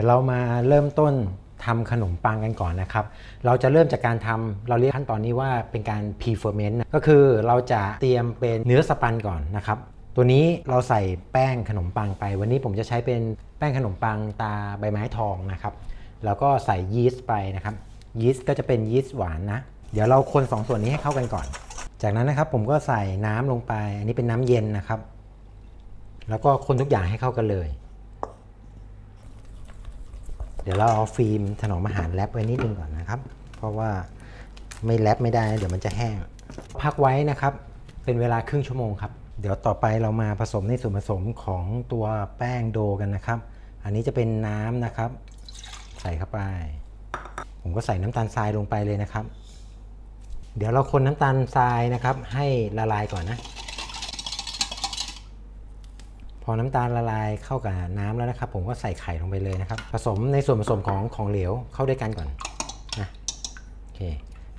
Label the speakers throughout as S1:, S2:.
S1: เดี๋ยวเรามาเริ่มต้นทำขนมปังกันก่อนนะครับ เราจะเริ่มจากการทำเราเรียกขั้นตอนนี้ว่าเป็นการ pre-ferment นะก็คือเราจะเตรียมเป็นเนื้อสปันก่อนนะครับ ตัวนี้เราใส่แป้งขนมปังไป วันนี้ผมจะใช้เป็นแป้งขนมปังตาใบไม้ทองนะครับ แล้วก็ใส่ยีสต์ไปนะครับ ยีสต์ก็จะเป็นยีสต์หวานนะ เดี๋ยวเราคนสองส่วนนี้ให้เข้ากันก่อน จากนั้นนะครับผมก็ใส่น้ำลงไป อันนี้เป็นน้ำเย็นนะครับ แล้วก็คนทุกอย่างให้เข้ากันเลย เดี๋ยวเราเอาฟิล์มถนอมอาหารแรปไว้นิดนึงก่อนนะครับ เพราะว่าไม่แรปไม่ได้ เดี๋ยวมันจะแห้ง พักไว้นะครับ เป็นเวลาครึ่งชั่วโมงครับ เดี๋ยวต่อไปเรามาผสมในส่วนผสมของตัวแป้งโดกันนะครับ อันนี้จะเป็นน้ำนะครับ ใส่เข้าไป ผมก็ใส่น้ำตาลทรายลงไปเลยนะครับ เดี๋ยวเราคนน้ำตาลทรายนะครับ ให้ละลายก่อนนะ อน้ำตาลละลายเข้ากับน้ำแล้วนะครับ ผมก็ใส่ไข่ลงไปเลยนะครับ ผสมในส่วนผสมของของเหลวเข้าด้วยกันก่อนนะโอเค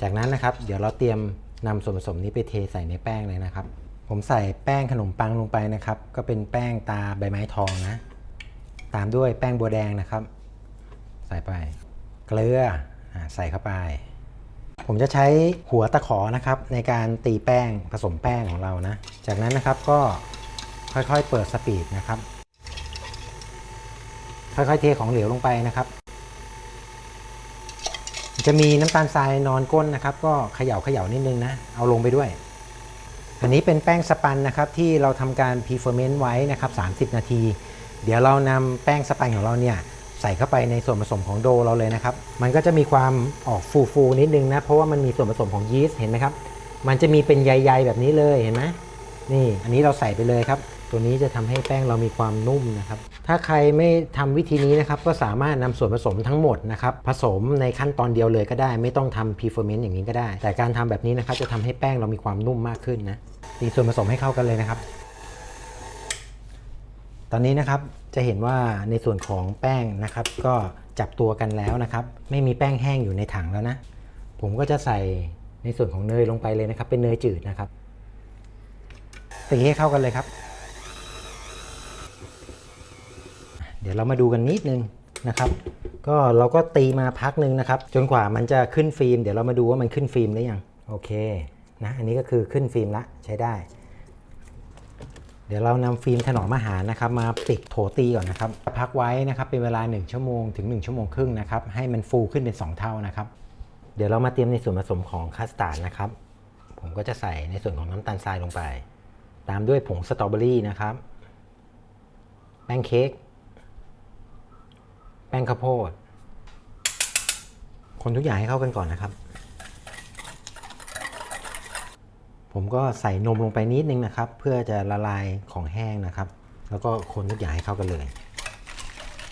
S1: จากนั้นนะครับ เดี๋ยวเราเตรียมนำส่วนผสมนี้ไปเทใส่ในแป้งเลยนะครับ ผมใส่แป้งขนมปังลงไปนะครับ ก็เป็นแป้งตาใบไม้ทองนะ ตามด้วยแป้งบัวแดงนะครับ ใส่ไป เกลือใส่เข้าไป ผมจะใช้หัวตะขอนะครับ ในการตีแป้งผสมแป้งของเรานะ จากนั้นนะครับก็ ค่อยๆ เปิดสปีดนะครับ ค่อยๆ เทของเหลวลงไปนะครับ จะมีน้ำตาลทรายนอนก้นนะครับ ก็เขย่าเขย่านิดนึงนะ เอาลงไปด้วย อันนี้เป็นแป้งสปันนะครับ ที่เราทำการพรีเฟอร์เมนต์ไว้นะครับ 30 นาที เดี๋ยวเรานำแป้งสปันของเราเนี่ยใส่เข้าไปในส่วนผสมของโดเราเลยนะครับ มันก็จะมีความออกฟูฟูๆนิดนึงนะ เพราะว่ามันมีส่วนผสมของยีสต์เห็นไหมครับ มันจะมีเป็นใยๆแบบนี้เลยเห็นไหมนี่ อันนี้เราใส่ไปเลยครับ ตัวนี้จะทำให้แป้งเรามีความนุ่มนะครับ ถ้าใครไม่ทำวิธีนี้นะครับ ก็สามารถนำส่วนผสมทั้งหมดนะครับ ผสมในขั้นตอนเดียวเลยก็ได้ ไม่ต้องทำพรีเฟอร์เมนต์อย่างนี้ก็ได้ แต่การทำแบบนี้นะครับจะทำให้แป้งเรามีความนุ่มมากขึ้นนะตีส่วนผสมให้เข้ากันเลยนะครับ ตอนนี้นะครับจะเห็นว่าในส่วนของแป้งนะครับ ก็จับตัวกันแล้วนะครับ ไม่มีแป้งแห้งอยู่ในถังแล้วนะ ผมก็จะใส่ในส่วนของเนยลงไปเลยนะครับ เป็นเนยจืดนะครับตีให้เข้ากันเลยครับ เดี๋ยวเรามาดูกันนิดนึงนะครับ ก็เราก็ตีมาพักหนึ่งนะครับ จนกว่ามันจะขึ้นฟิล์ม เดี๋ยวเรามาดูว่ามันขึ้นฟิล์มหรือยัง โอเคนะ อันนี้ก็คือขึ้นฟิล์มละใช้ได้ เดี๋ยวเรานำฟิล์มถนอมอาหารนะครับ มาปิดโถตีก่อนนะครับ พักไว้นะครับเป็นเวลา 1 ชั่วโมงถึง 1 ชั่วโมงครึ่งนะครับ ให้มันฟูขึ้นเป็น 2 เท่านะครับ เดี๋ยวเรามาเตรียมในส่วนผสมของคัสตาร์ดนะครับ ผมก็จะใส่ในส่วนของน้ำตาลทรายลงไป ตามด้วยผงสตรอเบอรี่นะครับ แป้งเค้ก แป้งข้าวโพด คนทุกอย่างให้เข้ากันก่อนนะครับ ผมก็ใส่นมลงไปนิดนึงนะครับ เพื่อจะละลายของแห้งนะครับ แล้วก็คนทุกอย่างให้เข้ากันเลย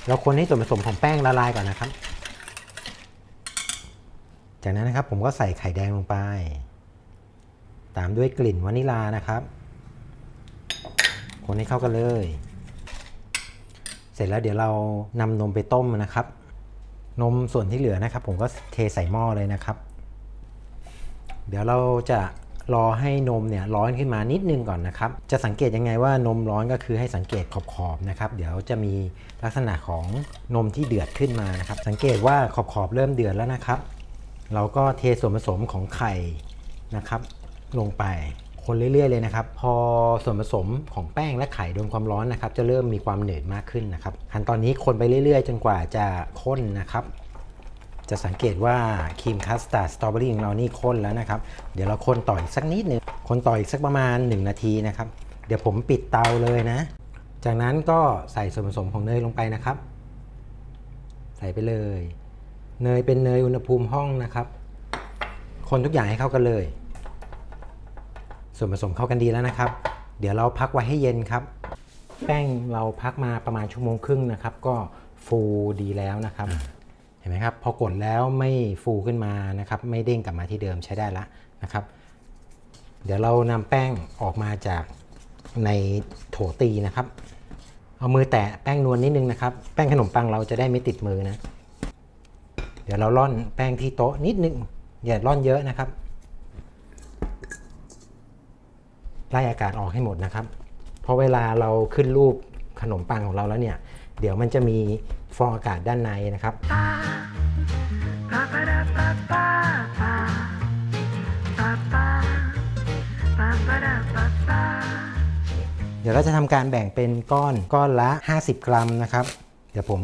S1: เราคนให้ส่วนผสมของแป้งละลายก่อนนะครับ จากนั้นนะครับผมก็ใส่ไข่แดงลงไป ตามด้วยกลิ่นวานิลานะครับ คนให้เข้ากันเลย เสร็จแล้วเดี๋ยวเรานำนมไปต้มนะครับ นมส่วนที่เหลือนะครับ ผมก็เทใส่หม้อเลยนะครับ เดี๋ยวเราจะรอให้นมเนี่ยร้อนขึ้นมานิดนึงก่อนนะครับ จะสังเกตยังไงว่านมร้อนก็คือให้สังเกตขอบๆนะครับ เดี๋ยวจะมีลักษณะของนมที่เดือดขึ้นมานะครับ สังเกตว่าขอบๆเริ่มเดือดแล้วนะครับ เราก็เทส่วนผสมของไข่นะครับ ลงไป คนเรื่อยๆเลยนะครับพอส่วนผสมของแป้งและไข่โดนความร้อนนะครับจะเริ่มมีความเหนืดมากขึ้นนะครับขั้นตอนนี้คนไปเรื่อยๆ จนกว่าจะข้นนะครับ จะสังเกตว่าครีมคัสตาร์ดสตรอเบอรี่ของเรานี่ข้นแล้วนะครับ เดี๋ยวเราคนต่ออีกสักนิดหนึ่งคนต่ออีกสักประมาณ 1 นาทีนะครับ เดี๋ยวผมปิดเตาเลยนะ จากนั้นก็ใส่ส่วนผสมของเนยลงไปนะครับ ใส่ไปเลย เนยเป็นเนยอุณหภูมิห้องนะครับ คนทุกอย่างให้เข้ากันเลย ส่วนผสมเข้ากันดีแล้วนะครับ เดี๋ยวเราพักไว้ให้เย็นครับ แป้งเราพักมาประมาณชั่วโมงครึ่งนะครับ ก็ฟูดีแล้วนะครับ เห็นไหมครับ พอกดแล้วไม่ฟูขึ้นมานะครับ ไม่เด้งกลับมาที่เดิมใช้ได้ละนะครับ เดี๋ยวเรานำแป้งออกมาจากในโถตีนะครับ เอามือแตะแป้งนวลนิดนึงนะครับ แป้งขนมปังเราจะได้ไม่ติดมือนะ เดี๋ยวเราล่อนแป้งที่โต๊ะนิดนึงอย่าล่อนเยอะนะครับ ไล่อากาศออกให้หมดนะครับเพราะเวลาเราขึ้นรูปขนมปังของเราแล้วเนี่ย เดี๋ยวมันจะมีฟองอากาศด้านในนะครับเดี๋ยวเราจะทำการแบ่งเป็นก้อนก้อนละ 50 กรัมนะครับ เดี๋ยวผม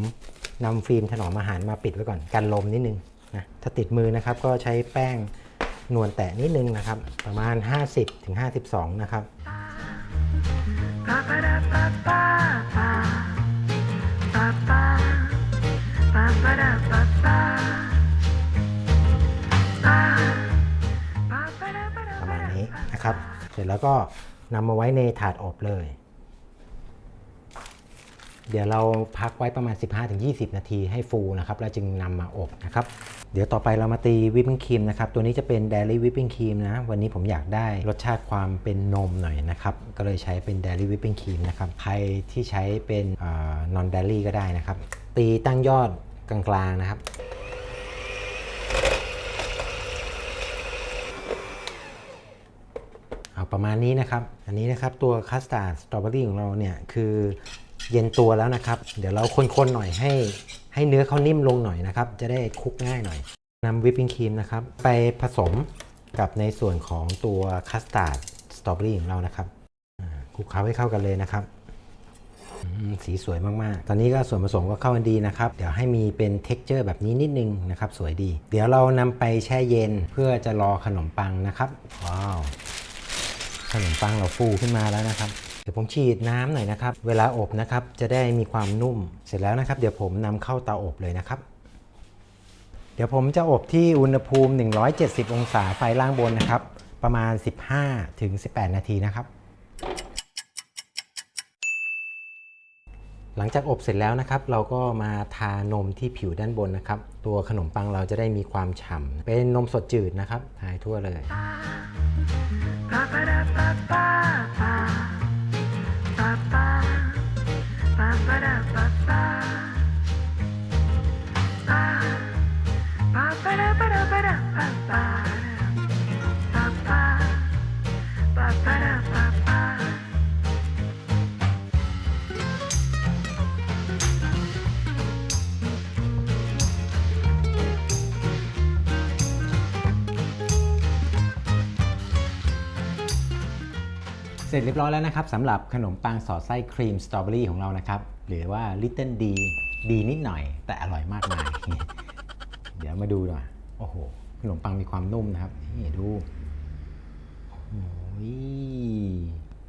S1: นำฟิล์มถนอมอาหารมาปิดไว้ก่อนกันลมนิดนึงนะถ้าติดมือนะครับก็ใช้แป้ง นวลแตะนิดนึงนะครับ ประมาณ 50-52ถึง52 นะครับ ประมาณนี้นะครับ เสร็จแล้วก็นำมาไว้ในถาดอบเลย เดี๋ยวเราพักไว้ประมาณ 15-20 นาทีให้ฟูนะครับ แล้วจึงนำมาอบนะครับ เดี๋ยวต่อไปเรามาตีวิปปิ้งครีมนะครับ ตัวนี้จะเป็นเดลี่วิปปิ้งครีมนะ วันนี้ผมอยากได้รสชาติความเป็นนมหน่อยนะครับ ก็เลยใช้เป็นเดลี่วิปปิ้งครีมนะครับ ใครที่ใช้เป็นนอนเดลี่ก็ได้นะครับ ตีตั้งยอดกลางๆนะครับเอาประมาณนี้นะครับ อันนี้นะครับตัวคัสตาร์ดสตรอเบอรี่ของเราเนี่ยคือ เย็นตัวแล้วนะครับ เดี๋ยวเราคนๆหน่อยให้ให้เนื้อเขานิ่มลงหน่อยนะครับ จะได้คลุกง่ายหน่อยนำวิปปิ้งครีมนะครับ ไปผสมกับในส่วนของตัวคัสตาร์ดสตรอเบอรี่ของเรานะครับคลุกเคล้าให้เข้ากันเลยนะครับสีสวยมาก ๆ ตอนนี้ก็ส่วนผสมก็เข้ากันดีนะครับ เดี๋ยวให้มีเป็นเท็กเจอร์แบบนี้นิดนึงนะครับ สวยดี เดี๋ยวเรานำไปแช่เย็นเพื่อจะรอขนมปังนะครับ ว้าว ขนมปังเราฟูขึ้นมาแล้วนะครับ เดี๋ยวผมฉีดน้ำหน่อยนะครับ เวลาอบนะครับจะได้มีความนุ่ม เสร็จแล้วนะครับ เดี๋ยวผมนำเข้าเตาอบเลยนะครับ เดี๋ยวผมจะอบที่อุณหภูมิ 170 องศาไฟล่างบนนะครับ ประมาณ 15ถึง18 นาทีนะครับ หลังจากอบเสร็จแล้วนะครับ เราก็มาทานมที่ผิวด้านบนนะครับ ตัวขนมปังเราจะได้มีความฉ่ำเป็นนมสดจืดนะครับทายทั่วเลย เสร็จเรียบร้อยแล้วนะครับสำหรับขนมปังสอดไส้ครีมสตรอเบอรี่ของเรานะครับ หรือว่า Little D ดีนิดหน่อย แต่อร่อยมากมาย เดี๋ยวมาดูหน่อย โอ้โห ขนมปังมีความนุ่มนะครับ นี่ดู โอ้โห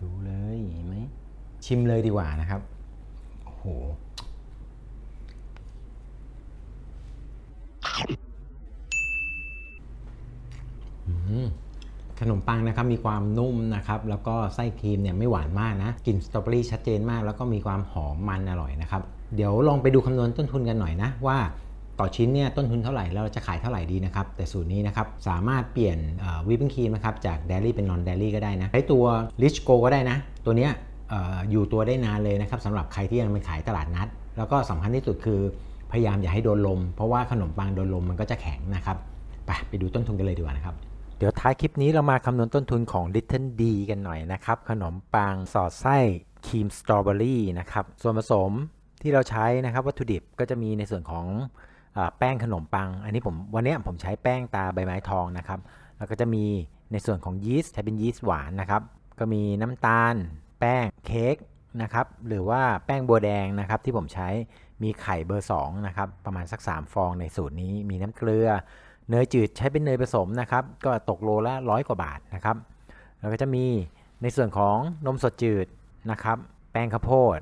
S1: ดูเลยเห็นไหม ชิมเลยดีกว่านะครับ โอ้โห อืม ขนมปังนะครับมีความนุ่มนะครับแล้วก็ไส้ครีมเนี่ยไม่หวานมากนะกลิ่นสตรอเบอรี่ชัดเจนมาก แล้วก็มีความหอมมันอร่อยนะครับเดี๋ยวลองไปดูคำนวณต้นทุนกันหน่อยนะว่าต่อชิ้นเนี่ยต้นทุนเท่าไหร่แล้วเราจะขายเท่าไหร่ดีนะครับ แต่สูตรนี้นะครับสามารถเปลี่ยนวิปปิ้งครีมนะครับจากเดลี่เป็นนอนเดลี่ก็ได้นะใช้ตัว Rich Go ก็ได้นะ ตัวเนี้ยอออยู่ตัวได้นานเลยนะครับสำหรับใครที่ยังไม่ขายตลาดนัด แล้วก็สำคัญที่สุดคือพยายามอย่าให้โดนลม เพราะว่าขนมปังโดนลมมันก็จะแข็งนะครับไปไปดูต้นทุนกันเลยดีกว่านะครับ เดี๋ยวท้ายคลิปนี้เรามาคำนวณต้นทุนของ Little D กันหน่อยนะครับ ขนมปังสอดไส้ครีมสตรอเบอรี่นะครับ ส่วนผสมที่เราใช้นะครับวัตถุดิบก็จะมีในส่วนของอแป้งขนมปัง อันนี้ผมวันนี้ผมใช้แป้งตาใบไม้ทองนะครับ แล้วก็จะมีในส่วนของยีสต์ใช้เป็นยีสต์หวานนะครับ ก็มีน้ำตาล แป้งเค้กนะครับ หรือว่าแป้งบัวแดงนะครับที่ผมใช้มีไข่เบอร์2นะครับประมาณสัก 3 ฟองในสูตรนี้มีน้ำเกลือ เนยจืดใช้เป็นเนยผสมนะครับ ก็ตกโลละร้อยกว่าบาทนะครับ แล้วก็จะมีในส่วนของนมสดจืดนะครับ แป้งข้าวโพด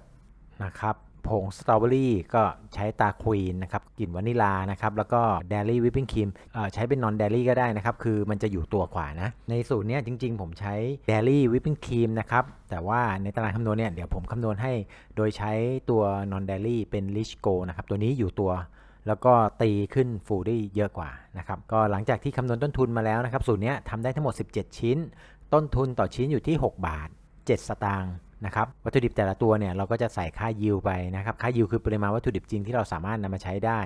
S1: นะครับ ผงสตรอเบอรี่ก็ใช้ตาควีนนะครับ กลิ่นวานิลานะครับ แล้วก็เดลี่วิปปิ้งครีมใช้เป็นนอนเดลี่ก็ได้นะครับ คือมันจะอยู่ตัวกว่านะ ในสูตรเนี้ยจริงๆ ผมใช้เดลี่วิปปิ้งครีมนะครับ แต่ว่าในตารางคำนวณเนี่ยเดี๋ยวผมคำนวณให้ โดยใช้ตัวนอนเดลี่เป็น Rich Go นะครับ ตัวนี้อยู่ตัว แล้วก็ตีขึ้นฟูได้เยอะกว่านะครับก็หลังจากที่คำนวณต้นทุนมาแล้วนะครับสูตรนี้ทำได้ทั้งหมด 17 ชิ้น ต้นทุนต่อชิ้นอยู่ที่ 6 บาท 7 สตางค์นะครับวัตถุดิบแต่ละตัวเนี่ยเราก็จะใส่ค่ายิวไปนะครับค่ายิวคือปริมาณวัตถุดิบจริงที่เราสามารถนำมาใช้ได้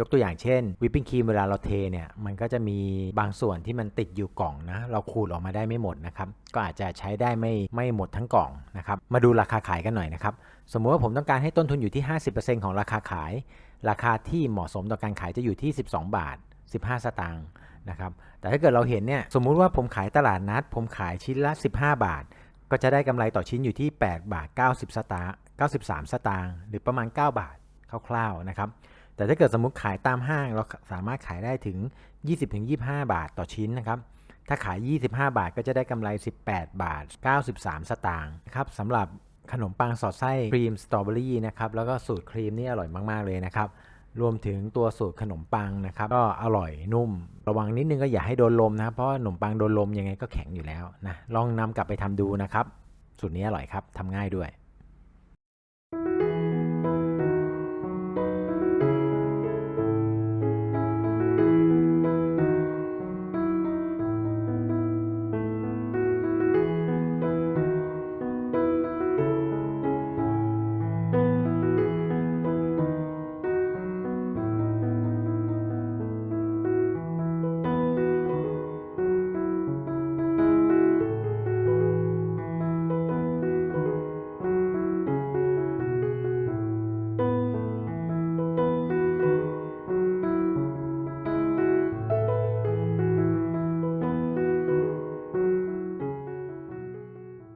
S1: ยกตัวอย่างเช่นวิปปิ้งครีมเวลาเราเทเนี่ยมันก็จะมีบางส่วนที่มันติดอยู่กล่องนะเราขูดออกมาได้ไม่หมดนะครับก็อาจจะใช้ได้ไม่ไม่หมดทั้งกล่องนะครับมาดูราคาขายกันหน่อยนะครับสมมุติว่าผมต้องการให้ต้นทุนอยู่ที่ 50%ของราคาขาย ราคาที่เหมาะสมต่อการขายจะอยู่ที่ 12 บาท 15 สตางค์นะครับ แต่ถ้าเกิดเราเห็นเนี่ย สมมุติว่าผมขายตลาดนัด ผมขายชิ้นละ 15 บาท ก็จะได้กำไรต่อชิ้นอยู่ที่ 8 บาท 90 สตางค์93 สตางค์ หรือประมาณ 9 บาทคร่าวๆนะครับ แต่ถ้าเกิดสมมุติขายตามห้าง เราสามารถขายได้ถึง 20-25 บาทต่อชิ้นนะครับ ถ้าขาย 25 บาทก็จะได้กำไร 18 บาท 93 สตางค์ครับสำหรับ ขนมปังสอดไส้ครีมสตรอเบอรี่นะครับแล้วก็สูตรครีมนี่อร่อยมาก ๆ เลยนะครับ รวมถึงตัวสูตรขนมปังนะครับ ก็อร่อยนุ่ม ระวังนิดนึงก็อย่าให้โดนลมนะครับเพราะขนมปังโดนลมยังไงก็แข็งอยู่แล้วนะลองนำกลับไปทำดูนะครับ สูตรนี้อร่อยครับทำง่ายด้วย